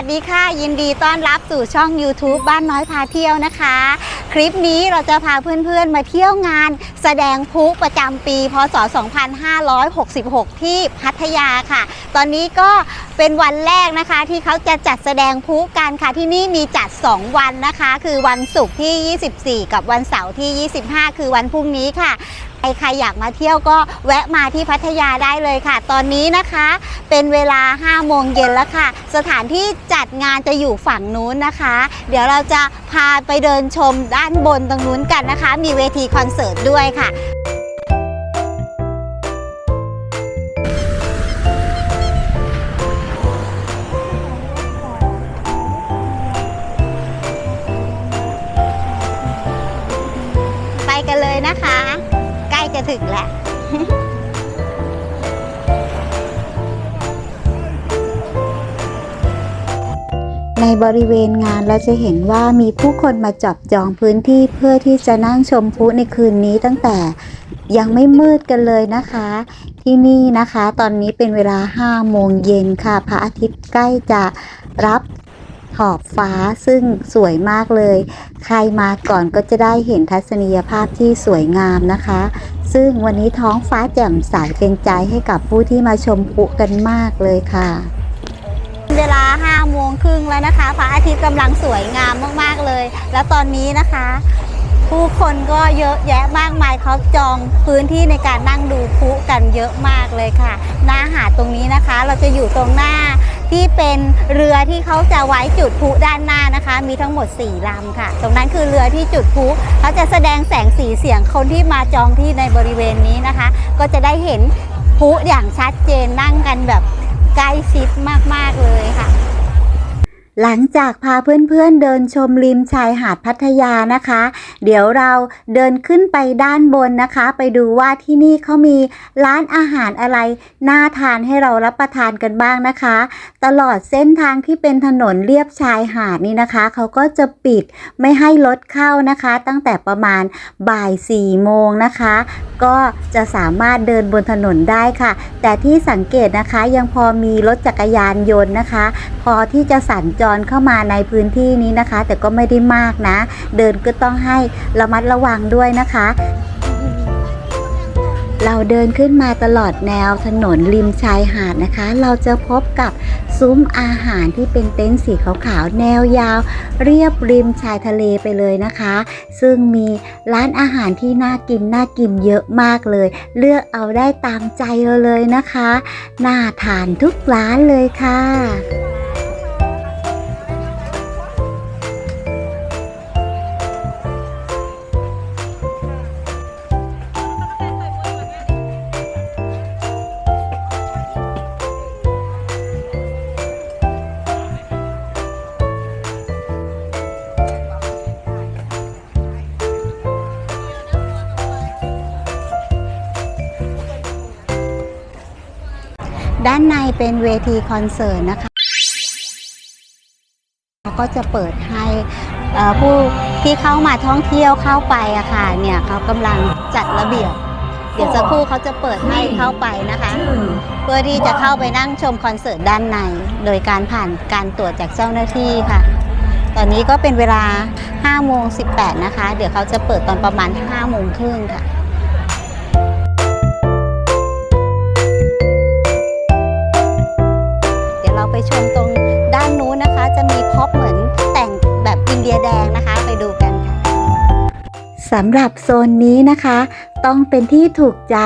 วัสดีค่ะ ยินดีต้อนรับสู่ช่อง YouTube บ้านน้อยพาเที่ยวนะคะ คลิปนี้เราจะพาเพื่อนๆมาเที่ยวงาน แสดงพุประจำปีพศ 2566 ที่พัทยาค่ะ ตอนนี้ก็เป็นวันแรกนะคะ ที่เขาจะจัดแสดงพุกันค่ะที่นี่มีจัด 2 วันนะคะ คือวันศุกร์ที่ 24 กับวันเสาร์ที่ 25 คือวันพรุ่งนี้ค่ะ ใครอยากมาเที่ยวก็แวะมาที่พัทยาได้เลยค่ะ ตอนนี้นะคะ เป็นเวลา 5 โมงเย็นแล้วค่ะ สถานที่จัดงานจะอยู่ฝั่งนู้นนะคะ เดี๋ยวเราจะพาไปเดินชมด้านบนตรงนู้นกันนะคะ มีเวทีคอนเสิร์ตด้วยค่ะ บริเวณงานเราจะเห็นว่ามีผู้คนมาจับจองพื้นที่เพื่อที่จะนั่งชมพลุในคืนนี้ตั้งแต่ยังไม่มืดกันเลยนะคะ ที่นี่นะคะ ตอนนี้เป็นเวลา5โมงเย็นค่ะ พระอาทิตย์ใกล้จะรับขอบฟ้าซึ่งสวยมากเลย ใครมาก่อนก็จะได้เห็นทัศนียภาพที่สวยงามนะคะ ซึ่งวันนี้ท้องฟ้าแจ่มใสเป็นใจให้กับผู้ที่มาชมพลุกันมากเลยค่ะ เวลา5โมงครึ่งแล้วนะคะพระอาทิตย์กำลังสวยงามมากๆเลย แล้วตอนนี้นะคะ ผู้คนก็เยอะแยะมากมายเขาจองพื้นที่ในการนั่งดูพลุกันเยอะมากเลยค่ะ หน้าหาดตรงนี้นะคะ เราจะอยู่ตรงหน้าที่เป็นเรือที่เขาจะไว้จุดพลุด้านหน้านะคะ มีทั้งหมด 4ลำค่ะ ตรงนั้นคือเรือที่จุดพลุเขาจะแสดงแสงสีเสียงคนที่มาจองที่ในบริเวณนี้นะคะ ก็จะได้เห็นพลุอย่างชัดเจนนั่งกันแบบ ใกล้ชิดมาก ๆ เลยค่ะ หลังจากพาเพื่อนๆเดินชมริมชายหาดพัทยานะคะ เดี๋ยวเราเดินขึ้นไปด้านบนนะคะ ไปดูว่าที่นี่เขามีร้านอาหารอะไรน่าทานให้เรารับประทานกันบ้างนะคะ ตลอดเส้นทางที่เป็นถนนเลียบชายหาดนี่นะคะเขาก็จะปิดไม่ให้รถเข้านะคะ ตั้งแต่ประมาณบ่าย4โมงนะคะ ก็จะสามารถเดินบนถนนได้ค่ะ แต่ที่สังเกตนะคะยังพอมีรถจักรยานยนต์นะคะ พอที่จะสัญจรเข้ามาในพื้นที่นี้นะคะ แต่ก็ไม่ได้มากนะ เดินก็ต้องให้ระมัดระวังด้วยนะคะ เราเดินขึ้นมาตลอดแนวถนนริมชายหาดนะคะ เราจะพบกับซุ้มอาหารที่เป็นเต็นท์สีขาวๆแนวยาว เรียบริมชายทะเลไปเลยนะคะ ซึ่งมีร้านอาหารที่น่ากินน่ากินเยอะมากเลย เลือกเอาได้ตามใจเราเลยนะคะ น่าทานทุกร้านเลยค่ะ เป็นเวทีคอนเสิร์ตนะคะเขาก็จะเปิดให้ผู้ที่เข้ามาท่องเที่ยวเข้าไปอะค่ะเนี่ยเขากำลังจัดระเบียบ เดี๋ยวสักครู่เขาจะเปิดให้เข้าไปนะคะ เพื่อที่จะเข้าไปนั่งชมคอนเสิร์ตด้านใน โดยการผ่านการตรวจจากเจ้าหน้าที่ค่ะ ตอนนี้ก็เป็นเวลา5โมง18นะคะ เดี๋ยวเขาจะเปิดตอนประมาณ5โมงครึ่งค่ะ บบอินเดียแดงนะคะ ไปดูกันค่ะสำหรับโซนนี้นะคะ ต้องเป็นที่ถูกใจ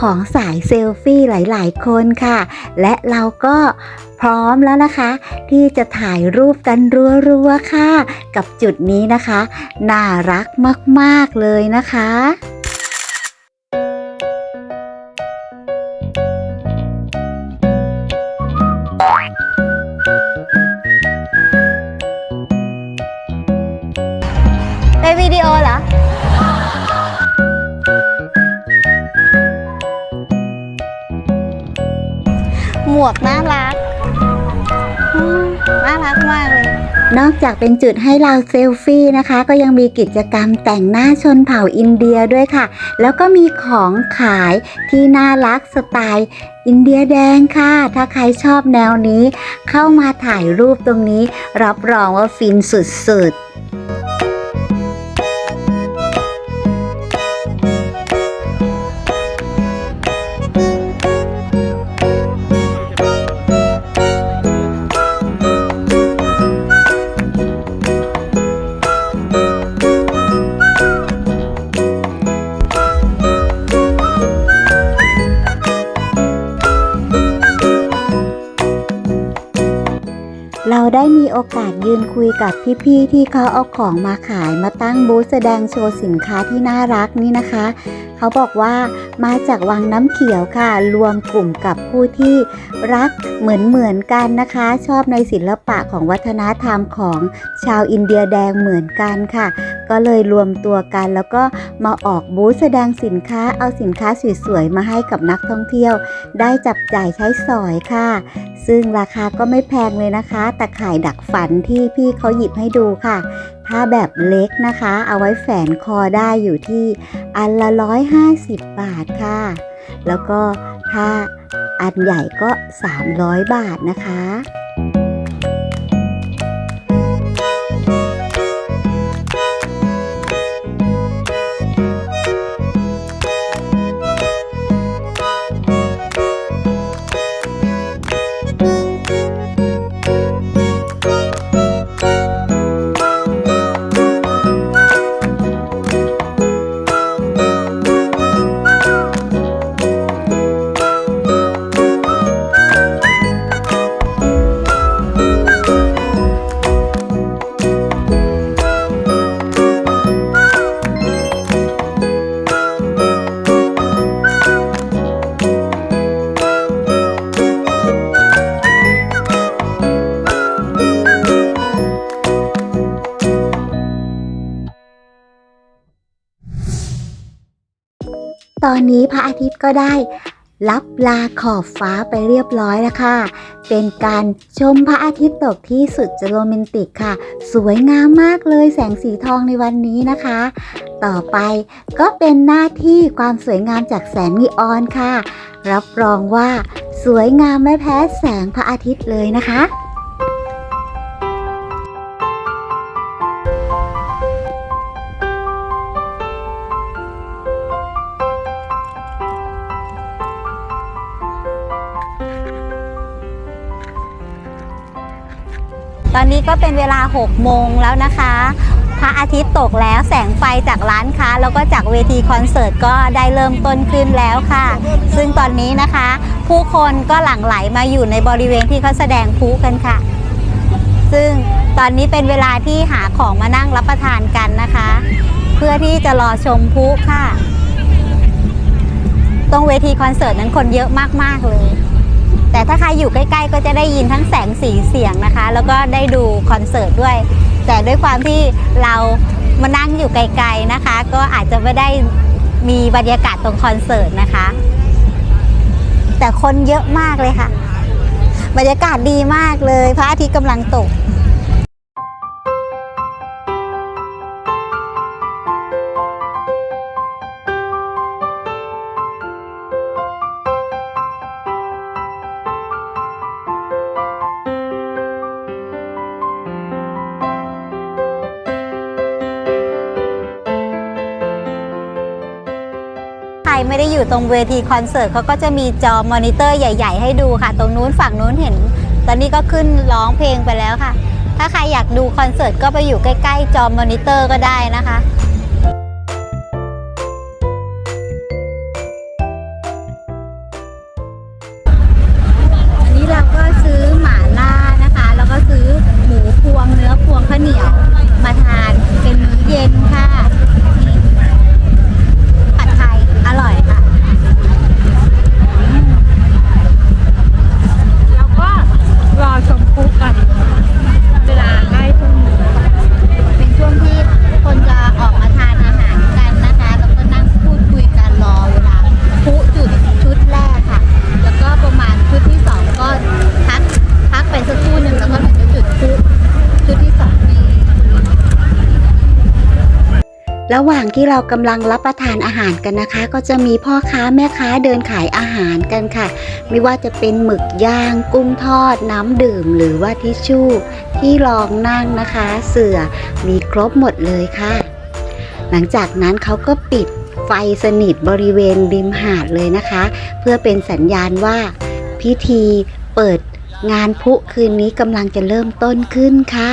ของสายเซลฟี่หลายๆ คนค่ะ และเราก็พร้อมแล้วนะคะ ที่จะถ่ายรูปกันรัวๆค่ะ กับจุดนี้นะคะ น่ารักมากๆเลยนะคะ หมวกน่ารักอืมน่ารักมากเลย นอกจากเป็นจุดให้เราเซลฟี่นะคะ ก็ยังมีกิจกรรมแต่งหน้าชนเผ่าอินเดียด้วยค่ะ แล้วก็มีของขายที่น่ารักสไตล์อินเดียแดงค่ะ ถ้าใครชอบแนวนี้ เข้ามาถ่ายรูปตรงนี้ รับรองว่าฟินสุดๆ กับพี่ๆที่เขาเอาของมาขายมาตั้งบูธแสดงโชว์สินค้าที่น่ารักนี่นะคะ เขาบอกว่ามาจากวังน้ำเขียวค่ะ รวมกลุ่มกับผู้ที่รักเหมือนเหมือนๆกันนะคะ ชอบในศิลปะของวัฒนธรรมของชาวอินเดียแดงเหมือนกันค่ะ ก็เลยรวมตัวกัน แล้วก็มาออกบูธแสดงสินค้าเอาสินค้าสวยๆมาให้กับนักท่องเที่ยว ได้จับจ่ายใช้สอยค่ะ ซึ่งราคาก็ไม่แพงเลยนะคะ แต่ขายดักฝันที่พี่เขาหยิบให้ดูค่ะถ้าแบบเล็กนะคะ เอาไว้แฝนคอได้อยู่ที่อันละ 150 บาทค่ะ แล้วก็ถ้าอันใหญ่ก็ 300 บาทนะคะ ตอนนี้พระอาทิตย์ก็ได้รับลาขอบฟ้าไปเรียบร้อยแล้วค่ะ เป็นการชมพระอาทิตย์ตกที่สุดจะโรแมนติกค่ะ สวยงามมากเลยแสงสีทองในวันนี้นะคะ ต่อไปก็เป็นหน้าที่ความสวยงามจากแสงนีออนค่ะ รับรองว่าสวยงามไม่แพ้แสงพระอาทิตย์เลยนะคะ ตอนนี้ก็เป็นเวลา 6 โมงแล้วนะคะ พระอาทิตย์ตกแล้วแสงไฟจากร้านค้า แล้วก็จากเวทีคอนเสิร์ตก็ได้เริ่มต้นขึ้นแล้วค่ะ ซึ่งตอนนี้นะคะ ผู้คนก็หลั่งไหลมาอยู่ในบริเวณที่เขาแสดงพลุกันค่ะ ซึ่งตอนนี้เป็นเวลาที่หาของมานั่งรับประทานกันนะคะ เพื่อที่จะรอชมพลุค่ะ ตรงเวทีคอนเสิร์ตนั้นคนเยอะมากๆเลย แต่ถ้าใครอยู่ใกล้ๆ ก็จะได้ยินทั้งแสงสีเสียงนะคะ แล้วก็ได้ดูคอนเสิร์ตด้วย แต่ด้วยความที่เรามานั่งอยู่ไกลๆนะคะ ก็อาจจะไม่ได้มีบรรยากาศตรงคอนเสิร์ตนะคะ แต่คนเยอะมากเลยค่ะ บรรยากาศดีมากเลย พระอาทิตย์กำลังตก ไม่ได้อยู่ตรงเวทีคอนเสิร์ตเขาก็จะมีจอมอนิเตอร์ใหญ่ ๆ ให้ดูค่ะ ตรงนู้นฝั่งนู้นเห็น ตอนนี้ก็ขึ้นร้องเพลงไปแล้วค่ะ ถ้าใครอยากดูคอนเสิร์ตก็ไปอยู่ใกล้ ๆ จอมอนิเตอร์ก็ได้นะคะ ระหว่างที่เรากำลังรับประทานอาหารกันนะคะ ก็จะมีพ่อค้าแม่ค้าเดินขายอาหารกันค่ะ ไม่ว่าจะเป็นหมึกย่าง กุ้งทอด น้ำดื่ม หรือว่าทิชชู่ ที่รองนั่งนะคะ เสื่อมีครบหมดเลยค่ะ หลังจากนั้นเขาก็ปิดไฟสนิทบริเวณริมหาดเลยนะคะ เพื่อเป็นสัญญาณว่าพิธีเปิดงานพุคืนนี้กำลังจะเริ่มต้นขึ้นค่ะ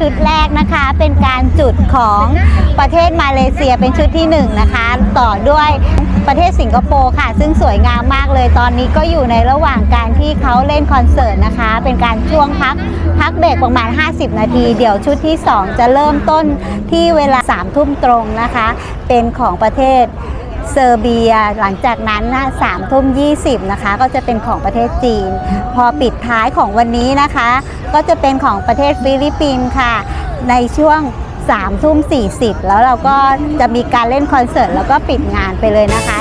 ชุดแรกนะคะ เป็นการจุดของประเทศมาเลเซียเป็นชุดที่หนึ่งนะคะ ต่อด้วยประเทศสิงคโปร์ค่ะ ซึ่งสวยงามมากเลยตอนนี้ก็อยู่ในระหว่างการที่เขาเล่นคอนเสิร์ตนะคะ เป็นการช่วงพักพักเบรกประมาณ 50 นาที เดี๋ยวชุดที่ 2 จะเริ่มต้นที่เวลา3ทุ่มตรงนะคะ เป็นของประเทศ เซอร์เบีย หลังจากนั้นนะสามทุ่มยีนะคะ ก็จะเป็นของประเทศจีน พอปิดท้ายของวันนี้นะคะ ก็จะเป็นของประเทศฟิลิปปินส์ค่ะ ในช่วง3ทุ่มสีแล้วเราก็จะมีการเล่นคอนเสิร์ตแล้วก็ปิดงานไปเลยนะคะ